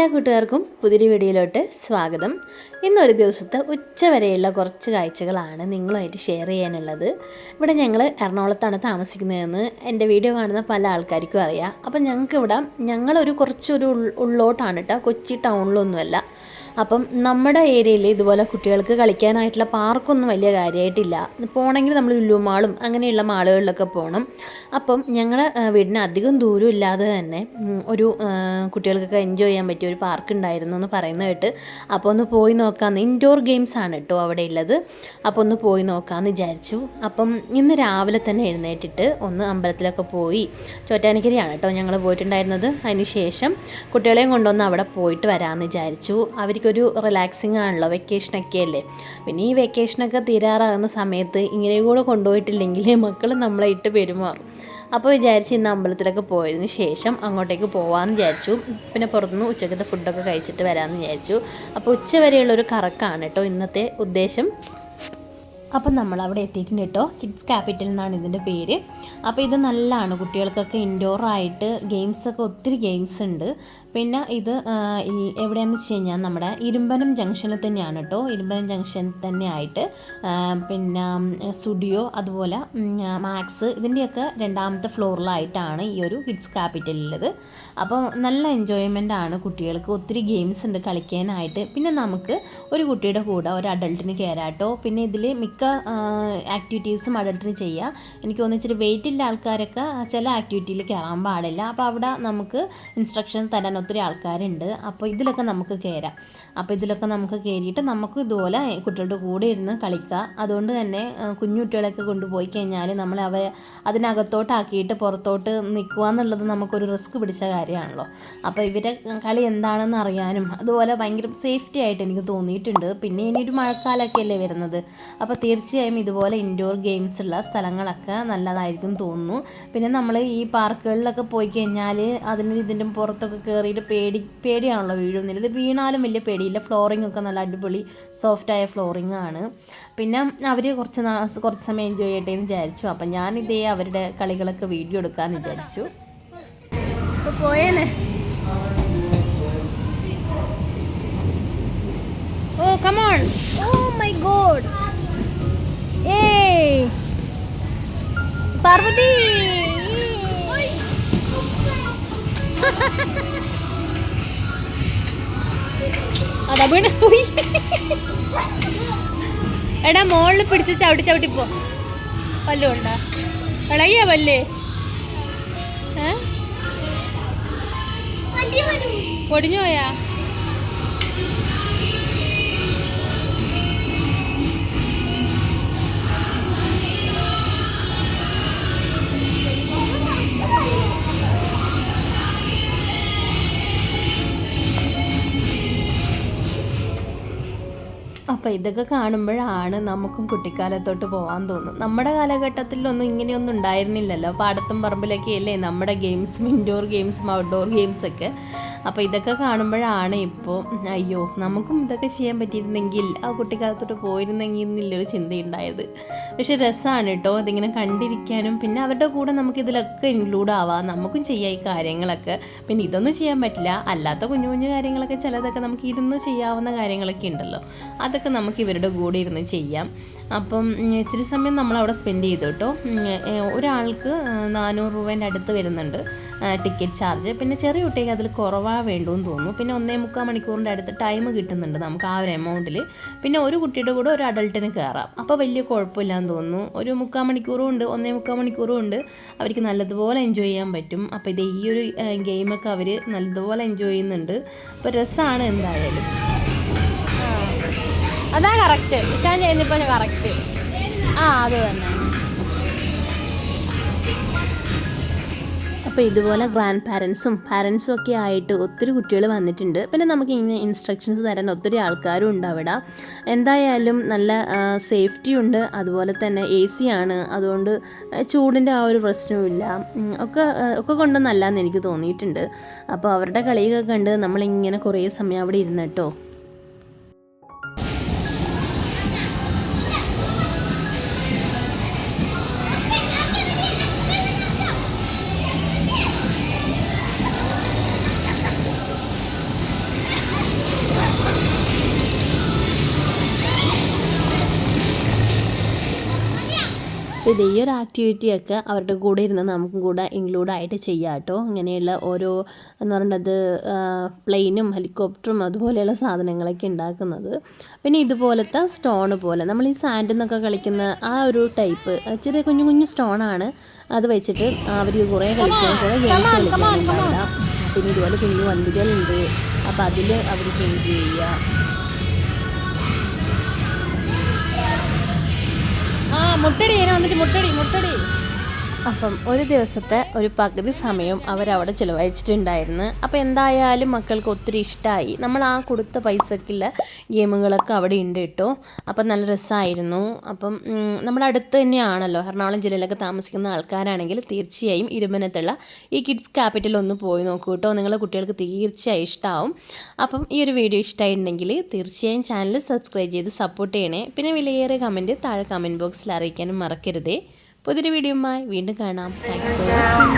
എല്ലാ കൂട്ടുകാർക്കും പുതിയൊരു വീഡിയോയിലോട്ട് സ്വാഗതം. ഇന്നൊരു ദിവസത്തെ ഉച്ച വരെയുള്ള കുറച്ച് കാഴ്ചകളാണ് നിങ്ങളുമായിട്ട് ഷെയർ ചെയ്യാനുള്ളത്. ഇവിടെ ഞങ്ങൾ എറണാകുളത്താണ് താമസിക്കുന്നതെന്ന് എന്റെ വീഡിയോ കാണുന്ന പല ആൾക്കാർക്കും അറിയാം. അപ്പം ഞങ്ങൾക്ക് ഇവിടെ ഞങ്ങളൊരു കുറച്ചൊരു ഉള്ളോട്ടാണ് കേട്ടോ കൊച്ചി ടൗണിലൊന്നുമല്ല അപ്പം നമ്മുടെ ഏരിയയിൽ ഇതുപോലെ കുട്ടികൾക്ക് കളിക്കാനായിട്ടുള്ള പാർക്കൊന്നും വലിയ കാര്യമായിട്ടില്ല. പോകണമെങ്കിൽ നമ്മൾ ലുലു മാളും അങ്ങനെയുള്ള മാളുകളിലൊക്കെ പോകണം അപ്പം ഞങ്ങളുടെ വീടിന് അധികം ദൂരം ഇല്ലാതെ തന്നെ ഒരു കുട്ടികൾക്കൊക്കെ എൻജോയ് ചെയ്യാൻ പറ്റിയ ഒരു പാർക്ക് ഉണ്ടായിരുന്നു എന്ന് പറയുന്നത് കേട്ട് അപ്പോൾ ഒന്ന് പോയി നോക്കാമെന്ന് ഇൻഡോർ ഗെയിംസ് ആണ് കേട്ടോ അവിടെ ഉള്ളത്. അപ്പോൾ ഒന്ന് പോയി നോക്കാമെന്ന് വിചാരിച്ചു. അപ്പം ഇന്ന് രാവിലെ തന്നെ എഴുന്നേറ്റിട്ട് ഒന്ന് അമ്പലത്തിലൊക്കെ പോയി. ചോറ്റാനിക്കരിയാണ് കേട്ടോ ഞങ്ങൾ പോയിട്ടുണ്ടായിരുന്നത്. അതിന് ശേഷം കുട്ടികളെയും കൊണ്ടുവന്ന് അവിടെ പോയിട്ട് വരാമെന്ന് വിചാരിച്ചു. അവർക്കൊരു റിലാക്സിങ് ആണല്ലോ വെക്കേഷനൊക്കെ അല്ലേ പിന്നെ ഈ വെക്കേഷനൊക്കെ തീരാറാകുന്ന സമയത്ത് ഇങ്ങനെ കൂടെ കൊണ്ടുപോയിട്ടില്ലെങ്കിൽ മക്കൾ നമ്മളെ ഇട്ട് പെരുമാറും. അപ്പോൾ വിചാരിച്ച് ഇന്ന് അമ്പലത്തിലൊക്കെ പോയതിന് ശേഷം അങ്ങോട്ടേക്ക് പോകാമെന്ന് വിചാരിച്ചു. പിന്നെ പുറത്തുനിന്ന് ഉച്ചക്കത്തെ ഫുഡൊക്കെ കഴിച്ചിട്ട് വരാമെന്ന് വിചാരിച്ചു. അപ്പോൾ ഉച്ച വരെയുള്ളൊരു കറക്കാണ് കേട്ടോ ഇന്നത്തെ ഉദ്ദേശം. അപ്പം നമ്മൾ അവിടെ എത്തിയിട്ടുണ്ട് കേട്ടോ. കിഡ്സ് ക്യാപിറ്റൽ എന്നാണ് ഇതിന്റെ പേര്. അപ്പോൾ ഇത് നല്ലതാണ്. കുട്ടികൾക്കൊക്കെ ഇൻഡോറായിട്ട് ഗെയിംസൊക്കെ ഒത്തിരി ഗെയിംസ് ഉണ്ട്. പിന്നെ ഇത് എവിടെയാണെന്ന് വെച്ച് കഴിഞ്ഞാൽ നമ്മുടെ ഇരുമ്പനം ജംഗ്ഷനിൽ തന്നെയാണ് കേട്ടോ ഇരുമ്പനം ജംഗ്ഷൻ തന്നെ ആയിട്ട് പിന്നെ സ്റ്റുഡിയോ അതുപോലെ മാക്സ് ഇതിന്റെയൊക്കെ രണ്ടാമത്തെ ഫ്ലോറിലായിട്ടാണ് ഈ ഒരു കിഡ്സ് ക്യാപിറ്റലുള്ളത് അപ്പോൾ നല്ല എൻജോയ്മെന്റ് ആണ് കുട്ടികൾക്ക്. ഒത്തിരി ഗെയിംസ് ഉണ്ട് കളിക്കാനായിട്ട്. പിന്നെ നമുക്ക് ഒരു കുട്ടിയുടെ കൂടെ ഒരു അഡൾട്ടിന് കയറാട്ടോ പിന്നെ ഇതിൽ മിക്ക ആക്ടിവിറ്റീസും അഡൾട്ടിന് ചെയ്യാം. എനിക്ക് തോന്നിച്ചിട്ട് വെയിറ്റ് ഇല്ല ആൾക്കാരൊക്കെ ചില ആക്ടിവിറ്റിയിൽ കയറാൻ പാടില്ല. അപ്പോൾ അവിടെ നമുക്ക് ഇൻസ്ട്രക്ഷൻ തരാൻ ഒത്തിരി ആൾക്കാരുണ്ട്. അപ്പോൾ ഇതിലൊക്കെ നമുക്ക് കയറാം അപ്പോൾ ഇതിലൊക്കെ നമുക്ക് കയറിയിട്ട് നമുക്ക് ഇതുപോലെ കുട്ടികളുടെ കൂടെ ഇരുന്ന് കളിക്കുക അതുകൊണ്ട് തന്നെ ആ, കുഞ്ഞു കുട്ടികളെയൊക്കെ കൊണ്ടുപോയി കഴിഞ്ഞാൽ നമ്മൾ അവരെ അതിനകത്തോട്ടാക്കിയിട്ട് പുറത്തോട്ട് നിൽക്കുക എന്നുള്ളത് നമുക്കൊരു റിസ്ക് പിടിച്ച കാര്യമാണല്ലോ. അപ്പോൾ ഇവരെ കളി എന്താണെന്ന് അറിയാനും അതുപോലെ ഭയങ്കര സേഫ്റ്റി ആയിട്ട് എനിക്ക് തോന്നിയിട്ടുണ്ട്. പിന്നെ ഇനി ഒരു മഴക്കാലമൊക്കെ വരുന്നത്. അപ്പോൾ തീർച്ചയായും ഇതുപോലെ ഇൻഡോർ ഗെയിംസ് ഉള്ള സ്ഥലങ്ങളൊക്കെ നല്ലതായിരിക്കും തോന്നുന്നു. പിന്നെ നമ്മൾ ഈ പാർക്കുകളിലൊക്കെ പോയി കഴിഞ്ഞാൽ അതിന് ഇതിന്റെ പുറത്തൊക്കെ കയറിയിട്ട് പേടി പേടിയാണല്ലോ വീഴുന്നില്ല ഇത് വീണാലും വലിയ പേടിയില്ല. ഫ്ലോറിംഗ് ഒക്കെ നല്ല അടിപൊളി സോഫ്റ്റായ ഫ്ലോറിംഗ് ആണ്. പിന്നെ അവർ കുറച്ച് കുറച്ച് സമയം എൻജോയ് ചെയ്യട്ടെ എന്ന് വിചാരിച്ചു. അപ്പം ഞാനിതേ അവരുടെ കളികളൊക്കെ വീഡിയോ എടുക്കാമെന്ന് വിചാരിച്ചു. പോയേനെ. Oh come on oh my God ഏയ് പാർവതി. അതാ വീണ്. പോയി എടാ മോളിൽ പിടിച്ച് ചവിട്ടി ചവിട്ടി പോ. പല്ലുണ്ടാ ഇളകിയ പല്ലേ. ഏ? പൊടിഞ്ഞു പോയാ? അപ്പോൾ ഇതൊക്കെ കാണുമ്പോഴാണ് നമുക്കും കുട്ടിക്കാലത്തോട്ട് പോകാൻ തോന്നും. നമ്മുടെ കാലഘട്ടത്തിലൊന്നും ഇങ്ങനെയൊന്നും ഉണ്ടായിരുന്നില്ലല്ലോ. പാടത്തും പറമ്പിലൊക്കെ അല്ലേ നമ്മുടെ ഗെയിംസും ഇൻഡോർ ഗെയിംസും ഔട്ട്ഡോർ ഗെയിംസൊക്കെ അപ്പോൾ ഇതൊക്കെ കാണുമ്പോഴാണ് ഇപ്പോൾ അയ്യോ നമുക്കും ഇതൊക്കെ ചെയ്യാൻ പറ്റിയിരുന്നെങ്കിൽ ആ കുട്ടിക്കാലത്തോട്ട് പോയിരുന്നെങ്കിൽ എന്നുള്ളൊരു ചിന്തയുണ്ടായത്. പക്ഷെ രസമാണ് കേട്ടോ ഇതിങ്ങനെ കണ്ടിരിക്കാനും പിന്നെ അവരുടെ കൂടെ നമുക്ക് ഇതിലൊക്കെ ഇൻക്ലൂഡ് ആവാം നമുക്കും ചെയ്യാം ഈ കാര്യങ്ങളൊക്കെ. പിന്നെ ഇതൊന്നും ചെയ്യാൻ പറ്റില്ല അല്ലാത്ത കുഞ്ഞു കുഞ്ഞു കാര്യങ്ങളൊക്കെ ചിലതൊക്കെ നമുക്ക് ഇരുന്ന് ചെയ്യാവുന്ന കാര്യങ്ങളൊക്കെ ഉണ്ടല്ലോ. അതൊക്കെ നമുക്ക് ഇവരുടെ കൂടെ ഇരുന്ന് ചെയ്യാം. അപ്പം ഇച്ചിരി സമയം നമ്മൾ അവിടെ സ്പെൻഡ് ചെയ്തു കേട്ടോ. ഒരാൾക്ക് നാനൂറ് രൂപേന്റെ അടുത്ത് വരുന്നുണ്ട് ടിക്കറ്റ് ചാർജ് പിന്നെ ചെറിയ കുട്ടിക്ക് അതിൽ കുറവാ വേണ്ടുമെന്ന് തോന്നുന്നു. പിന്നെ ഒന്നേ മുക്കാൽ മണിക്കൂറിന്റെ അടുത്ത് ടൈം കിട്ടുന്നുണ്ട് നമുക്ക് ആ ഒരു എമൗണ്ടിൽ പിന്നെ ഒരു കുട്ടിയുടെ കൂടെ ഒരു അഡൾട്ടിന് കയറാം അപ്പോൾ വലിയ കുഴപ്പമില്ലാന്ന് തോന്നുന്നു. ഒരു മുക്കാൽ മണിക്കൂറും ഉണ്ട് ഒന്നേ മുക്കാൽ മണിക്കൂറും ഉണ്ട്. അവർക്ക് നല്ലതുപോലെ എൻജോയ് ചെയ്യാൻ പറ്റും. അപ്പോൾ ഇത് ഈ ഒരു ഗെയിമൊക്കെ അവർ നല്ലതുപോലെ എൻജോയ് ചെയ്യുന്നുണ്ട്. അപ്പോൾ രസമാണ് എന്തായാലും. അതാ കറക്റ്റ് ഇഷാൻ ചെയ്യുന്നിപ്പോൾ കറക്റ്റ് ആ അത് തന്നെ. അപ്പോൾ ഇതുപോലെ ഗ്രാൻഡ് പാരൻസും പാരൻസും ഒക്കെ ആയിട്ട് ഒത്തിരി കുട്ടികൾ വന്നിട്ടുണ്ട്. പിന്നെ നമുക്ക് ഇങ്ങനെ ഇൻസ്ട്രക്ഷൻസ് തരാൻ ഒത്തിരി ആൾക്കാരും ഉണ്ട് അവിടെ. എന്തായാലും നല്ല സേഫ്റ്റി ഉണ്ട്. അതുപോലെ തന്നെ എ സി ആണ്. അതുകൊണ്ട് ചൂടിന്റെ ആ ഒരു പ്രശ്നവുമില്ല. ഒക്കെ ഒക്കെ കൊണ്ട് എന്ന് എനിക്ക് തോന്നിയിട്ടുണ്ട്. അപ്പോൾ അവരുടെ കളിയൊക്കെ കണ്ട് നമ്മളിങ്ങനെ കുറേ സമയം അവിടെ ഇരുന്ന് ഇത് ഈ ഒരു ആക്ടിവിറ്റിയൊക്കെ അവരുടെ കൂടെ ഇരുന്ന് നമുക്കും കൂടെ ഇൻക്ലൂഡ് ആയിട്ട് ചെയ്യാം കേട്ടോ. ഇങ്ങനെയുള്ള ഓരോ എന്ന് പറയുന്നത് പ്ലെയിനും ഹെലികോപ്റ്ററും അതുപോലെയുള്ള സാധനങ്ങളൊക്കെ ഉണ്ടാക്കുന്നത്. പിന്നെ ഇതുപോലത്തെ സ്റ്റോൺ പോലെ നമ്മൾ ഈ സാൻഡിൽ നിന്നൊക്കെ കളിക്കുന്ന ആ ഒരു ടൈപ്പ് ചെറിയ കുഞ്ഞു കുഞ്ഞു സ്റ്റോണാണ് അത് വെച്ചിട്ട് അവർ കുറേ കളിക്കാൻ കുറേ ഗെയിംസ് കളിക്കാനുണ്ട് അവിടെ പിന്നെ ഇതുപോലെ കുഞ്ഞു വണ്ടികളുണ്ട്. അപ്പോൾ അതിൽ അവർ എൻജോയ് ചെയ്യുക. மொட்டடி ஏன்னா வந்துட்டு மொட்டடி மொட்டடி അപ്പം ഒരു ദിവസത്തെ ഒരു പകുതി സമയം അവരവിടെ ചിലവഴിച്ചിട്ടുണ്ടായിരുന്നു. അപ്പോൾ എന്തായാലും മക്കൾക്ക് ഒത്തിരി ഇഷ്ടമായി നമ്മൾ ആ കൊടുത്ത പൈസക്കുള്ള ഗെയിമുകളൊക്കെ അവിടെ ഉണ്ട് കേട്ടോ. അപ്പം നല്ല രസമായിരുന്നു അപ്പം നമ്മൾ അടുത്ത് തന്നെയാണല്ലോ എറണാകുളം ജില്ലയിലൊക്കെ താമസിക്കുന്ന ആൾക്കാരാണെങ്കിൽ തീർച്ചയായും ഇരുമനത്തുള്ള ഈ കിഡ്സ് ക്യാപിറ്റൽ ഒന്ന് പോയി നോക്കൂ കേട്ടോ. നിങ്ങളുടെ കുട്ടികൾക്ക് തീർച്ചയായും ഇഷ്ടമാവും അപ്പം ഈ ഒരു വീഡിയോ ഇഷ്ടമായിട്ടുണ്ടെങ്കിൽ തീർച്ചയായും ചാനൽ സബ്സ്ക്രൈബ് ചെയ്ത് സപ്പോർട്ട് ചെയ്യണേ. പിന്നെ വിലയേറെ കമന്റ് താഴെ കമന്റ് ബോക്സിൽ അറിയിക്കാനും മറക്കരുതേ. പുതിയൊരു വീഡിയോയുമായി വീണ്ടും കാണാം. Thanks for watching